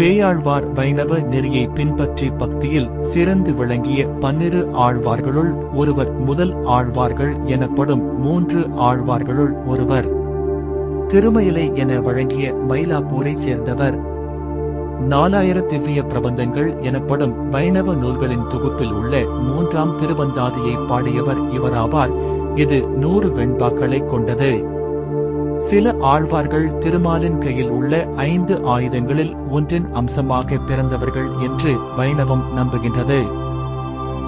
பேயாழ்வார் வைணவ நெறியை பின்பற்றி பக்தியில் சிறந்து விளங்கிய பன்னிரு ஆழ்வார்களுள் ஒருவர் முதல் ஆழ்வார்கள் எனப்படும் மூன்று ஆழ்வார்களுள் ஒருவர். திருமயிலை என வழங்கிய மயிலாப்பூரை சேர்ந்தவர். நாலாயிர திவ்ய பிரபந்தங்கள் எனப்படும் வைணவ நூல்களின் தொகுப்பில் உள்ள மூன்றாம் திருவந்தாதியை பாடியவர் இவராவார். இது நூறு வெண்பாக்களை கொண்டது. சில ஆழ்வார்கள் திருமாலின் கையில் உள்ள ஐந்து ஆயுதங்களில் ஒன்றின் அம்சமாக பிறந்தவர்கள் என்று வைணவம் நம்புகின்றது.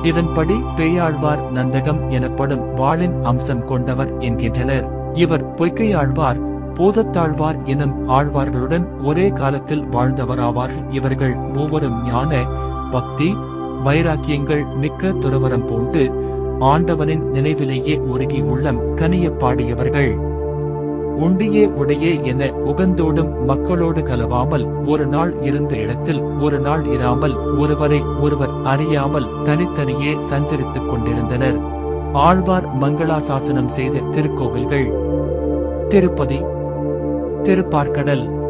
இதன்படி பேயாழ்வார் நந்தகம் எனப்படும் வாளின் அம்சம் கொண்டவர் என்கின்றனர். இவர் பொய்க்கையாழ்வார் போதத்தாழ்வார் எனும் ஆழ்வார்களுடன் ஒரே காலத்தில் வாழ்ந்தவராவார் இவர்கள் மூவரும் ஞான பக்தி வைராக்கியங்கள் மிக்க துறவரம் பூண்டு ஆண்டவனின் நினைவிலேயே உருகி உள்ளம் கனிய பாடியவர்கள். உண்டியே உடையே என உகந்தோடும் மக்களோடு கலவாமல் ஒரு நாள் இருந்த இடத்தில் ஒரு நாள் இராமல் ஒருவரை ஒருவர் அறியாமல் தனித்தனியே சஞ்சரித்துக் கொண்டிருந்தனர். ஆழ்வார் மங்களாசாசனம் செய்த திருக்கோவில்கள். திருப்பதி திருப்பார்க்கடல்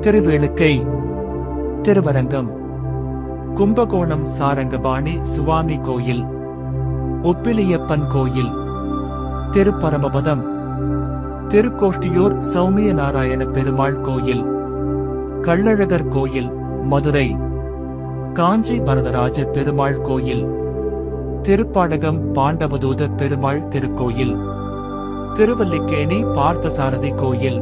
திருவேளுக்கை திருவரங்கம் கும்பகோணம் சாரங்கபாணி சுவாமி கோயில் ஒப்பிலியப்பன் கோயில் திருப்பரமபதம் திருக்கோஷ்டியூர் சௌமிய நாராயண பெருமாள் கோயில் கள்ளழகர் கோயில் மதுரை காஞ்சி வரதராஜ பெருமாள் கோயில் திருப்பாடகம் பாண்டவதூத பெருமாள் திருக்கோயில் திருவல்லிக்கேணி பார்த்தசாரதி கோயில்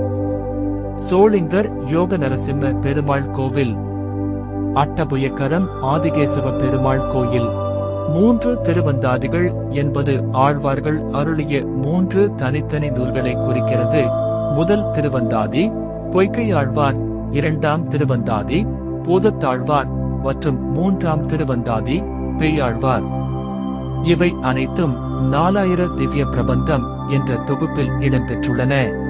சோளிங்கர் யோக நரசிம்ம பெருமாள் கோவில் அட்டபுயக்கரம் ஆதிகேசவ பெருமாள் கோயில். மூன்று திருவந்தாதிகள் என்பது ஆழ்வார்கள் அருளிய மூன்று தனித்தனி நூல்களை குறிக்கிறது. முதல் திருவந்தாதி பொய்க்கையாழ்வார் இரண்டாம் திருவந்தாதி பூதத்தாழ்வார். மற்றும் மூன்றாம் திருவந்தாதி பேயாழ்வார். இவை அனைத்தும் நாலாயிர திவ்ய பிரபந்தம் என்ற தொகுப்பில் இடம்பெற்றுள்ளன.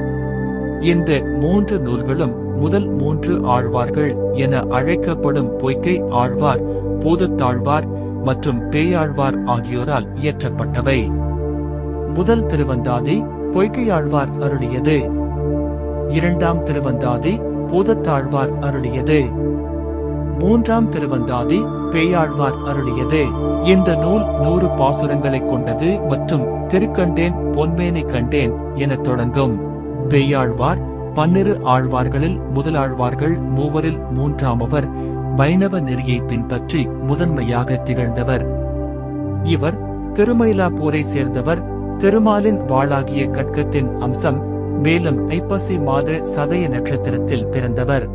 இந்த மூன்று நூல்களும் முதல் மூன்று ஆழ்வார்கள் என அழைக்கப்படும் பொய்க்கை ஆழ்வார் பூதத்தாழ்வார் மற்றும் பேயாழ்வார் ஆகியோரால் இயற்றப்பட்டவை. முதல் திருவந்தாதி பொய்கையாழ்வார் அருளியது. இரண்டாம் திருவந்தாதி பூதத்தாழ்வார் அருளியது. மூன்றாம் திருவந்தாதி பேயாழ்வார் அருளியது. இந்த நூல் நூறு பாசுரங்களை கொண்டது மற்றும் திருக்கண்டேன் பொன்மேனை கண்டேன் என தொடங்கும். பேயாழ்வார் பன்னிரு ஆழ்வார்களில் முதலாழ்வார்கள் மூவரில் மூன்றாமவர் வைணவ நெறியை பின்பற்றி முதன்மையாக திகழ்ந்தவர். இவர் திருமயிலாப்பூரை சேர்ந்தவர். திருமாலின் வாளாகிய கட்கத்தின் அம்சம் மேலும் ஐப்பசி மாத சதய நட்சத்திரத்தில் பிறந்தவர்.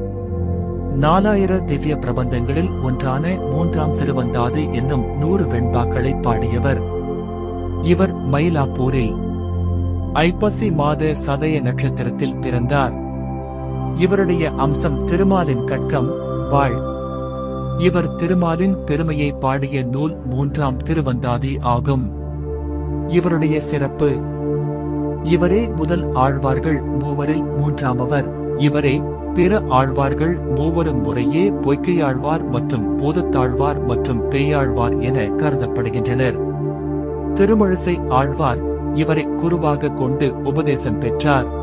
நாலாயிர திவ்ய பிரபந்தங்களில் ஒன்றான மூன்றாம் திருவந்தாது என்னும் நூறு வெண்பாக்களை பாடியவர். இவர் மயிலாப்பூரில் ஐப்பசி மாத சதய நட்சத்திரத்தில் பிறந்தார். இவருடைய அம்சம் திருமாலின் கட்கம் வாழ். இவர் திருமாலின் பெருமையை பாடிய நூல் மூன்றாம் திருவந்தாதி ஆகும். இவருடைய சிறப்பு. இவரே முதல் ஆழ்வார்கள் மூவரில் மூன்றாமவர். இவரே பிற ஆழ்வார்கள் மூவரும் முறையே பொய்க்கையாழ்வார் மற்றும் போதத்தாழ்வார் மற்றும் பேயாழ்வார் என கருதப்படுகின்றனர். திருமழிசை ஆழ்வார் இவரை குருவாக கொண்டு உபதேசம் பெற்றார்.